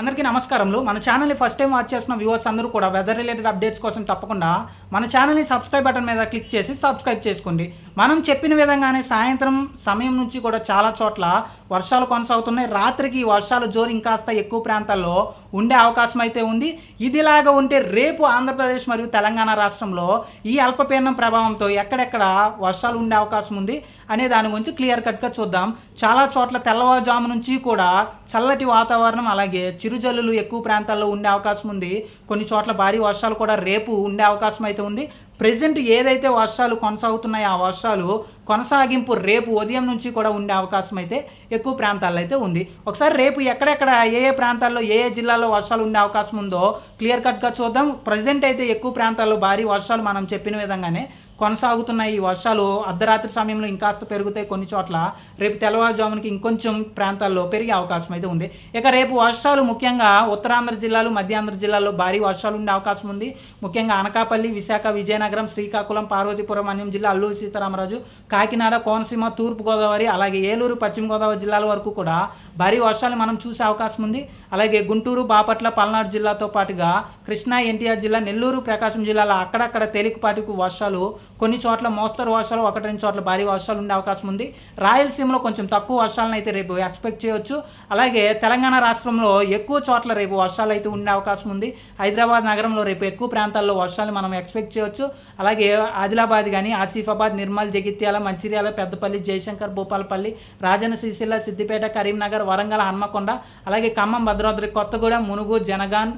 అందరికీ నమస్కారములు. మన ఛానల్ని ఫస్ట్ టైం వాచ్ చేసిన వ్యూవర్స్ అందరూ కూడా వెదర్ రిలేటెడ్ అప్డేట్స్ కోసం తప్పకుండా మన ఛానల్ని సబ్స్క్రైబ్ బటన్ మీద క్లిక్ చేసి సబ్స్క్రైబ్ చేసుకోండి. మనం చెప్పిన విధంగానే సాయంత్రం సమయం నుంచి కూడా చాలా చోట్ల వర్షాలు కొనసాగుతున్నాయి. రాత్రికి వర్షాలు జోరు ఇంకాస్త ఎక్కువ ప్రాంతాల్లో ఉండే అవకాశం అయితే ఉంది. ఇదిలాగా ఉంటే రేపు ఆంధ్రప్రదేశ్ మరియు తెలంగాణ రాష్ట్రంలో ఈ అల్పపీడనం ప్రభావంతో ఎక్కడెక్కడ వర్షాలు ఉండే అవకాశం ఉంది అనే దాని గురించి క్లియర్ కట్గా చూద్దాం. చాలా చోట్ల తెల్లవారుజాము నుంచి కూడా చల్లటి వాతావరణం అలాగే చిరుజల్లులు ఎక్కువ ప్రాంతాల్లో ఉండే అవకాశం ఉంది. కొన్ని చోట్ల భారీ వర్షాలు కూడా రేపు ఉండే అవకాశం అయితే ఉంది. ప్రజెంట్ ఏదైతే వర్షాలు కొనసాగుతున్నాయో ఆ వర్షాలు కొనసాగింపు రేపు ఉదయం నుంచి కూడా ఉండే అవకాశం అయితే ఎక్కువ ప్రాంతాల్లో అయితే ఉంది. ఒకసారి రేపు ఎక్కడెక్కడ ఏ ఏ ప్రాంతాల్లో ఏ ఏ జిల్లాల్లో వర్షాలు ఉండే అవకాశం ఉందో క్లియర్ కట్గా చూద్దాం. ప్రజెంట్ అయితే ఎక్కువ ప్రాంతాల్లో భారీ వర్షాలు మనం చెప్పిన విధంగానే కొనసాగుతున్న ఈ వర్షాలు అర్ధరాత్రి సమయంలో ఇంకాస్త పెరుగుతాయి కొన్ని చోట్ల. రేపు తెల్లవారుజామునకి ఇంకొంచెం ప్రాంతాల్లో పెరిగే అవకాశం అయితే ఉంది. ఇక రేపు వర్షాలు ముఖ్యంగా ఉత్తరాంధ్ర జిల్లాలు మధ్యాంధ్ర జిల్లాల్లో భారీ వర్షాలు ఉండే అవకాశం ఉంది. ముఖ్యంగా అనకాపల్లి విశాఖ విజయనగరం శ్రీకాకుళం పార్వతీపురం అన్యం జిల్లా అల్లూరు సీతారామరాజు కాకినాడ కోనసీమ తూర్పుగోదావరి అలాగే ఏలూరు పశ్చిమ గోదావరి జిల్లాల వరకు కూడా భారీ వర్షాలు మనం చూసే అవకాశం ఉంది. అలాగే గుంటూరు బాపట్ల పల్నాడు జిల్లాతో పాటుగా కృష్ణా ఎన్టీఆర్ జిల్లా నెల్లూరు ప్రకాశం జిల్లాలో అక్కడక్కడ తేలికపాటికు వర్షాలు కొన్ని చోట్ల మోస్తరు వర్షాలు ఒకటి రెండు చోట్ల భారీ వర్షాలు ఉండే అవకాశం ఉంది. రాయలసీమలో కొంచెం తక్కువ వర్షాలను అయితే రేపు ఎక్స్పెక్ట్ చేయొచ్చు. అలాగే తెలంగాణ రాష్ట్రంలో ఎక్కువ చోట్ల రేపు వర్షాలు అయితే ఉండే అవకాశం ఉంది. హైదరాబాద్ నగరంలో రేపు ఎక్కువ ప్రాంతాల్లో వర్షాలు మనం ఎక్స్పెక్ట్ చేయొచ్చు. అలాగే ఆదిలాబాద్ కానీ ఆసిఫాబాద్ నిర్మల్ జగిత్యాల మంచిర్యాల పెద్దపల్లి జయశంకర్ భూపాలపల్లి రాజన్న సిరిసిల్ల సిద్దిపేట కరీంనగర్ వరంగల్ హన్మకొండ అలాగే ఖమ్మం భద్రాద్రి కొత్తగూడెం మునుగు జనగాన్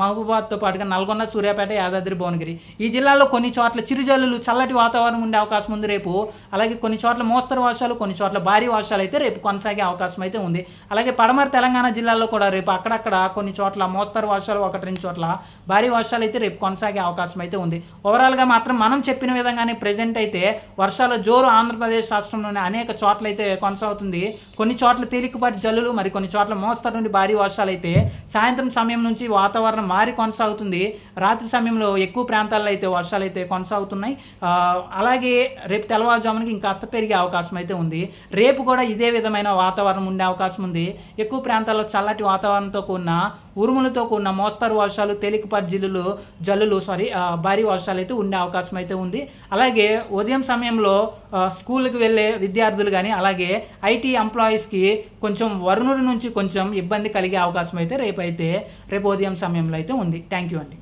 మహబూబాద్తో పాటుగా నల్గొండ సూర్యాపేట యాదాద్రి భువనగిరి. ఈ జిల్లాలో కొన్ని చోట్ల చిరుజల్లులు చల్లటి వాతావరణం ఉండే అవకాశం ఉంది రేపు. అలాగే కొన్ని చోట్ల మోస్తరు వర్షాలు కొన్ని చోట్ల భారీ వర్షాలు అయితే రేపు కొనసాగే అవకాశం అయితే ఉంది. అలాగే పడమర తెలంగాణ జిల్లాలో కూడా రేపు అక్కడక్కడ కొన్ని చోట్ల మోస్తరు వర్షాలు ఒకటి రెండు చోట్ల భారీ వర్షాలు అయితే రేపు కొనసాగే అవకాశం అయితే ఉంది. ఓవరాల్గా మాత్రం మనం చెప్పిన విధంగానే ప్రజెంట్ అయితే వర్షాల జోరు ఆంధ్రప్రదేశ్ రాష్ట్రంలోని అనేక చోట్ల అయితే కొనసాగుతుంది. కొన్ని చోట్ల తేలికపాటి జల్లులు మరి కొన్ని చోట్ల మోస్తరు నుండి భారీ వర్షాలు అయితే సాయంత్రం సమయం నుంచి వాతావరణం వాతావరణం మారి కొనసాగుతుంది. రాత్రి సమయంలో ఎక్కువ ప్రాంతాల్లో అయితే వర్షాలు అయితే కొనసాగుతున్నాయి. అలాగే రేపు తెల్లవారుజామునకి ఇంకాస్త పెరిగే అవకాశం అయితే ఉంది. రేపు కూడా ఇదే విధమైన వాతావరణం ఉండే అవకాశం ఉంది. ఎక్కువ ప్రాంతాల్లో చల్లటి వాతావరణంతో కూడిన ఉరుములతో కూడిన మోస్తరు వర్షాలు తేలికపాటి జిల్లులు జల్లులు సారీ భారీ వర్షాలు అయితే ఉండే అవకాశం అయితే ఉంది. అలాగే ఉదయం సమయంలో స్కూల్కి వెళ్ళే విద్యార్థులు కానీ అలాగే ఐటీ ఎంప్లాయీస్కి కొంచెం వరుణుడి నుంచి కొంచెం ఇబ్బంది కలిగే అవకాశం అయితే రేపు అయితే రేపు ఉదయం సమయంలో అయితే ఉంది. థ్యాంక్ యూ అండి.